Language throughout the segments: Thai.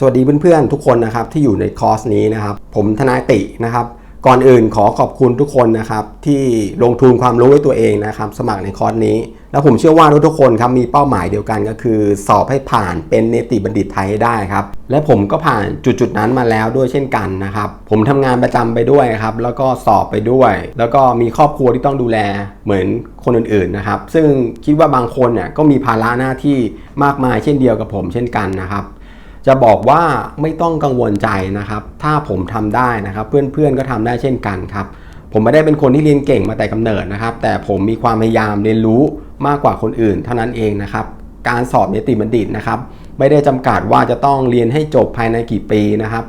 สวัสดีเพื่อนๆทุกคนนะครับที่อยู่ในคอร์สนี้นะครับ ผมทนายตินะครับ ก่อนอื่นขอขอบคุณทุกคนนะครับ ที่ลงทุนความรู้ด้วยตัวเองนะครับ สมัครในคอร์สนี้ แล้วผมเชื่อว่าทุกๆคนครับมีเป้าหมายเดียวกันก็คือ สอบให้ผ่านเป็นเนติบัณฑิตไทยให้ได้ครับ และผมก็ผ่านจุดๆนั้นมาแล้วด้วยเช่นกันนะครับ ผมทำงานประจำไปด้วยครับ แล้วก็สอบไปด้วย แล้วก็มีครอบครัวที่ต้องดูแลเหมือนคนอื่นๆนะครับ ซึ่งคิดว่าบางคนเนี่ยก็มีภาระหน้าที่มากมายเช่นเดียวกับผมเช่นกันนะครับ จะบอกว่าไม่ต้องกังวลใจนะครับ ถ้าผมทำได้นะครับ เพื่อนๆก็ทำได้เช่นกันครับ ผมไม่ได้เป็นคนที่เรียนเก่งมาแต่กำเนิดนะครับ แต่ผมมีความพยายามเรียนรู้มากกว่าคนอื่น เท่านั้นเองนะครับ การสอบนิติบัณฑิตนะครับ ไม่ได้จำกัดว่าจะต้องเรียนให้จบภายในกี่ปีนะครับ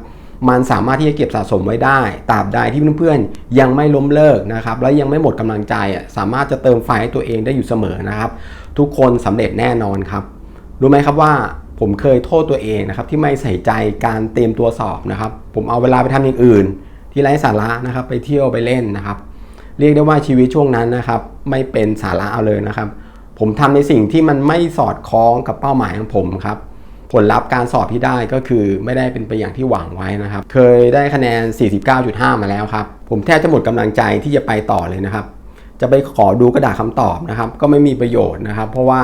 มันสามารถที่จะเก็บสะสมไว้ได้ตราบใดที่เพื่อนๆยังไม่ล้มเลิกนะครับ และยังไม่หมดกำลังใจสามารถจะเติมไฟให้ตัวเองได้อยู่เสมอนะครับ ทุกคนสำเร็จแน่นอนครับ รู้ไหมครับว่า ผมเคยโทษตัวเองนะครับที่ไม่ใส่ใจการเตรียมตัวสอบนะครับ ผมเอาเวลาไปทำอย่างอื่น ที่ไร้สาระนะครับ ไปเที่ยวไปเล่นนะครับ เรียกได้ว่าชีวิตช่วงนั้นนะครับ ไม่เป็นสาระเอาเลยนะครับ ผมทำในสิ่งที่มันไม่สอดคล้องกับเป้าหมายของผมครับผลลัพธ์การสอบที่ได้ก็คือไม่ได้เป็นไปอย่างที่หวังไว้นะครับ เคยได้คะแนน 49.5 มาแล้วครับ ผมแทบจะหมดกำลังใจที่จะไปต่อเลยนะครับ จะไปขอดูกระดาษคำตอบนะครับ ก็ไม่มีประโยชน์นะครับ เพราะว่า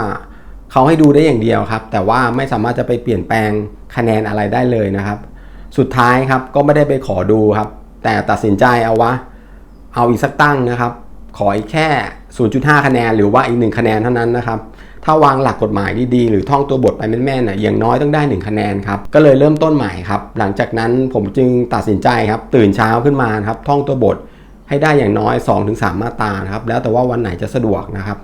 เขาให้ดูได้อย่างเดียวครับ แต่ว่าไม่สามารถจะไปเปลี่ยนแปลงคะแนนอะไรได้เลยนะครับ สุดท้ายครับก็ไม่ได้ไปขอดูครับ แต่ตัดสินใจเอาวะเอาอีกสักตั้งนะครับ ขออีกแค่ 0.5 คะแนน หรือว่าอีก 1 คะแนนเท่านั้นนะครับ ถ้าวางหลักกฎหมายดีๆ หรือท่องตัวบทไปแม่นๆน่ะอย่างน้อยต้องได้ 1 คะแนนครับ ก็เลยเริ่มต้นใหม่ครับ หลังจากนั้นผมจึงตัดสินใจครับ ตื่นเช้าขึ้นมานครับ ท่องตัวบทให้ได้อย่างน้อย 2-3 มาตรานะครับ แล้วแต่ว่าวันไหนจะสะดวกนะครับ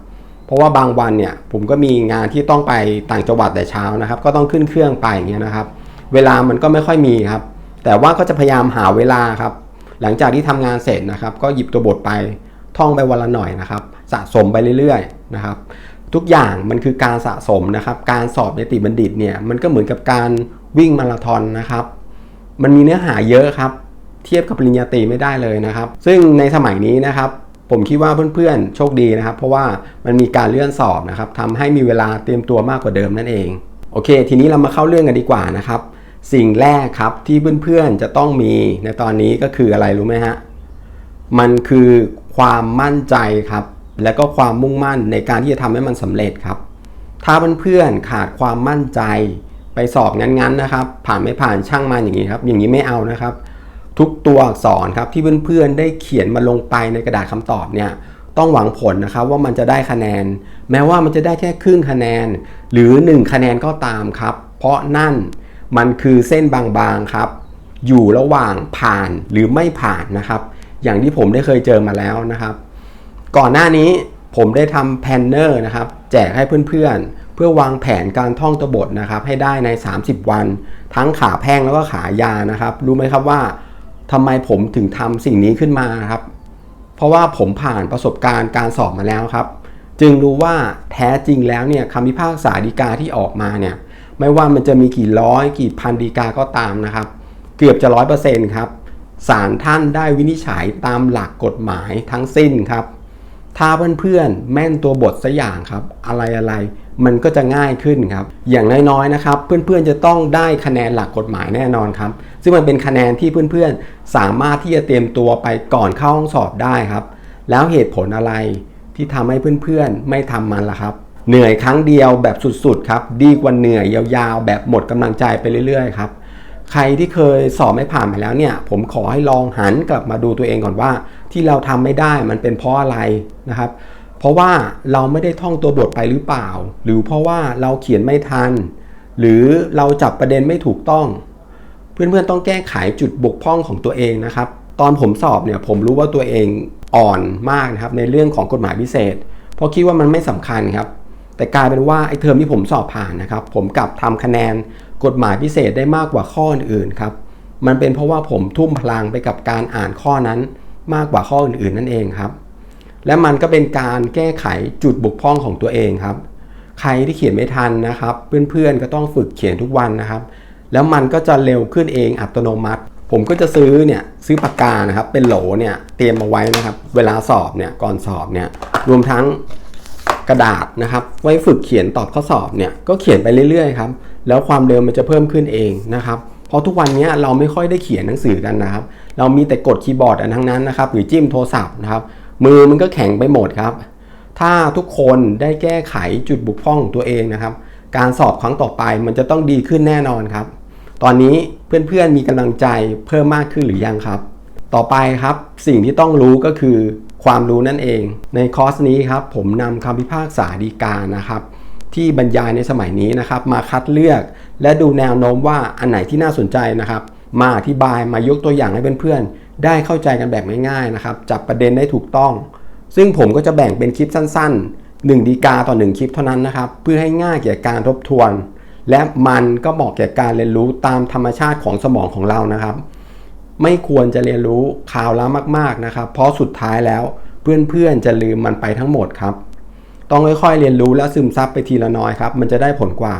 ราะว่าบางวันเนี่ยผมก็มีงานที่ต้องไปต่างจังหวัดแต่เช้านะครับ ก็ต้องขึ้นเครื่องไปอย่างเงี้ยนะครับ เวลามันก็ไม่ค่อยมีครับ แต่ว่าก็จะพยายามหาเวลาครับ หลังจากที่ทำงานเสร็จนะครับ ก็หยิบตัวบทไปท่องไปวันละหน่อยนะครับ สะสมไปเรื่อยๆนะครับ ทุกอย่างมันคือการสะสมนะครับ การสอบนิติบัณฑิตเนี่ยมันก็เหมือนกับการวิ่งมาราธอนนะครับ มันมีเนื้อหาเยอะครับ เทียบกับปริญญาตรีไม่ได้เลยนะครับ ซึ่งในสมัยนี้นะครับ ผมคิดว่าเพื่อนๆ โชคดีนะครับ เพราะว่ามันมีการเลื่อนสอบนะครับทำให้มีเวลาเตรียมตัวมากกว่าเดิมนั่นเอง โอเค ทีนี้เรามาเข้าเรื่องกันดีกว่านะครับ สิ่งแรกครับที่เพื่อนๆ จะต้องมีในตอนนี้ก็คืออะไรรู้ไหมฮะ มันคือความมั่นใจครับ และก็ความมุ่งมั่นในการที่จะทำให้มันสำเร็จครับ ถ้าเพื่อนๆ ขาดความมั่นใจไปสอบงั้นๆ นะครับ ผ่านไม่ผ่านช่างมันอย่างนี้ครับ อย่างนี้ไม่เอานะครับ ทุกตัวอักษรครับที่เพื่อนๆได้เขียนมาลงไปในกระดาษคำตอบเนี่ยต้องหวังผลนะครับว่ามันจะได้คะแนน แม้ว่ามันจะได้แค่ครึ่งคะแนน หรือ 1 คะแนนก็ตามครับ เพราะนั่นมันคือเส้นบางๆครับ อยู่ระหว่างผ่านหรือไม่ผ่านนะครับ อย่างที่ผมได้เคยเจอมาแล้วนะครับ ก่อนหน้านี้ผมได้ทำแพนเนอร์นะครับ แจกให้เพื่อนๆ เพื่อวางแผนการท่องตัวบทนะครับ ให้ได้ใน 30 วัน ทั้งขาแพ่งแล้วก็ขายานะครับ รู้ไหมครับว่า ทำไมผมถึงทำสิ่งนี้ขึ้นมาครับ เพราะว่าผมผ่านประสบการณ์การสอบมาแล้วครับ จึงรู้ว่าแท้จริงแล้วเนี่ยคำพิพากษาฎีกาที่ออกมาเนี่ยไม่ว่ามันจะมีกี่ร้อยกี่พันฎีกาก็ตามนะครับ เกือบจะร้อยเปอร์เซ็นต์ครับศาลท่านได้วินิจฉัยตามหลักกฎหมายทั้งสิ้นครับ ถ้าเพื่อนๆแม่นตัวบทสักอย่างครับ อะไรอะไรๆ มันก็จะง่ายขึ้นครับ อย่างน้อยๆนะครับ เพื่อนๆจะต้องได้คะแนนหลักกฎหมายแน่นอนครับ ซึ่งมันเป็นคะแนนที่เพื่อนๆ สามารถที่จะเตรียมตัวไปก่อนเข้าห้องสอบได้ครับ แล้วเหตุผลอะไรที่ทำให้เพื่อนๆ ไม่ทำมันล่ะครับ เหนื่อยครั้งเดียวแบบสุดๆครับดีกว่าเหนื่อยยาวๆ แบบหมดกำลังใจไปเรื่อยๆครับใครที่เคยสอบไม่ผ่านมาแล้วเนี่ย ผมขอให้ลองหันกลับมาดูตัวเองก่อนว่า ที่เราทำไม่ได้มันเป็นเพราะอะไรนะครับ เพราะว่าเราไม่ได้ท่องตัวบทไปหรือเปล่า หรือเพราะว่าเราเขียนไม่ทัน หรือเราจับประเด็นไม่ถูกต้อง เพื่อนๆต้องแก้ไขจุดบกพร่องของตัวเองนะครับ ตอนผมสอบเนี่ยผมรู้ว่าตัวเองอ่อนมากนะครับในเรื่องของกฎหมายพิเศษ เพราะคิดว่ามันไม่สำคัญครับ แต่กลายเป็นว่าไอ้เทอมที่ผมสอบผ่านนะครับ ผมกลับทำคะแนนกฎหมายพิเศษได้มากกว่าข้ออื่นๆครับ มันเป็นเพราะว่าผมทุ่มพลังไปกับการอ่านข้อนั้นมากกว่าข้ออื่นๆนั่นเองครับ และมันก็เป็นการแก้ไขจุดบกพร่องของตัวเองครับ ใครที่เขียนไม่ทันนะครับ เพื่อนๆก็ต้องฝึกเขียนทุกวันนะครับ แล้วมันก็จะเร็วขึ้นเองอัตโนมัติ ผมก็จะซื้อเนี่ยซื้อปากกานะครับ เป็นโหลเนี่ยเตรียมมาไว้นะครับ เวลาสอบเนี่ยก่อนสอบเนี่ยรวมทั้งกระดาษนะครับ ไว้ฝึกเขียนตอบข้อสอบเนี่ยก็เขียนไปเรื่อยๆครับแล้วความเร็วมันจะเพิ่มขึ้นเองนะครับเพราะทุกวันนี้เราไม่ค่อยได้เขียนหนังสือกันนะครับ เรามีแต่กดคีย์บอร์ดอันทั้งนั้นนะครับ หรือจิ้มโทรศัพท์นะครับ มือมันก็แข็งไปหมดครับ ถ้าทุกคนได้แก้ไขจุดบุกพร่องของตัวเองนะครับ การสอบครั้งต่อไปมันจะต้องดีขึ้นแน่นอนครับ ตอนนี้เพื่อนๆมีกำลังใจเพิ่มมากขึ้นหรือยังครับ ต่อไปครับสิ่งที่ต้องรู้ก็คือความรู้นั่นเอง ในคอร์สนี้ครับผมนำคำพิพากษาดีกานะครับที่บรรยายในสมัยนี้นะครับมาคัดเลือก และดูแนวโน้มว่าอันไหนที่น่าสนใจนะครับ มาอธิบายมายกตัวอย่างให้เพื่อนๆ ได้เข้าใจกันแบบง่ายๆนะครับจับประเด็นได้ถูกต้อง ซึ่งผมก็จะแบ่งเป็นคลิปสั้น ๆ1ดีกาต่อ 1 คลิปเท่านั้นนะครับ เพื่อให้ง่ายแก่การทบทวน และมันก็เหมาะแก่การเรียนรู้ตามธรรมชาติของสมองของเรานะครับ ไม่ควรจะเรียนรู้ข่าวล้ามากๆนะครับ เพราะสุดท้ายแล้วเพื่อนๆจะลืมมันไปทั้งหมดครับ ต้องค่อยๆเรียนรู้และซึมซับไปทีละน้อยครับ มันจะได้ผลกว่า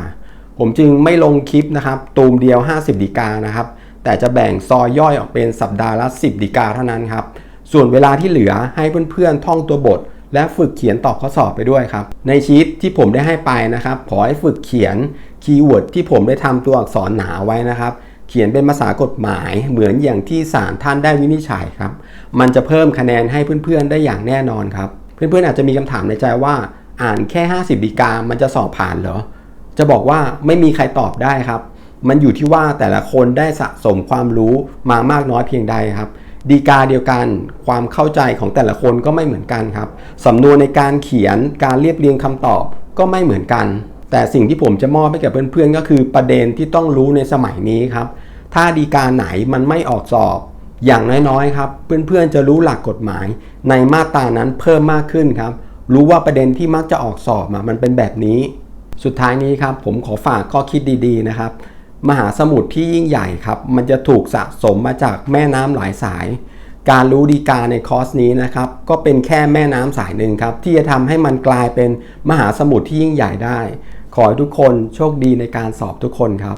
ผมจึงไม่ลงคลิปนะครับ ตูมเดียว 50 ดีกานะครับ แต่จะแบ่งซอยย่อยออกเป็นสัปดาห์ละ 10 ดีกาเท่านั้นครับ ส่วนเวลาที่เหลือให้เพื่อนๆท่องตัวบท และฝึกเขียนตอบข้อสอบไปด้วยครับ ในชีตที่ผมได้ให้ไปนะครับ ขอให้ฝึกเขียนคีย์เวิร์ดที่ผมได้ทำตัวอักษรหนาไว้นะครับ เขียนเป็นภาษากฎหมายเหมือนอย่างที่ศาลท่านได้วินิจฉัยครับ มันจะเพิ่มคะแนนให้เพื่อนๆได้อย่างแน่นอนครับ เพื่อนๆอาจจะมีคำถามในใจว่า อ่านแค่ 50 ดีกา มันจะสอบผ่านเหรอ จะบอกว่าไม่มีใครตอบได้ครับ มันอยู่ที่ว่าแต่ละคนได้สะสมความรู้มามากน้อยเพียงใดครับ ดีกาเดียวกันความเข้าใจของแต่ละคนก็ไม่เหมือนกันครับสำนวนในการเขียนการเรียบเรียงคำตอบก็ไม่เหมือนกัน แต่สิ่งที่ผมจะมอบให้กับเพื่อนๆ ก็คือประเด็นที่ต้องรู้ในสมัยนี้ครับ ถ้าดีกาไหนมันไม่ออกสอบอย่างน้อยๆครับ เพื่อนๆจะรู้หลักกฎหมาย ในมาตรานั้นเพิ่มมากขึ้นครับ รู้ว่าประเด็นที่มักจะออกสอบมามันเป็นแบบนี้ สุดท้ายนี้ครับผมขอฝากข้อคิดดีๆนะครับ มหาสมุทรที่ยิ่งใหญ่ครับ มันจะถูกสะสมมาจากแม่น้ำหลายสาย การรู้ดีกาในคอร์สนี้นะครับ ก็เป็นแค่แม่น้ำสายหนึ่งครับ ที่จะทำให้มันกลายเป็นมหาสมุทรที่ยิ่งใหญ่ได้ ขอให้ทุกคนโชคดีในการสอบทุกคนครับ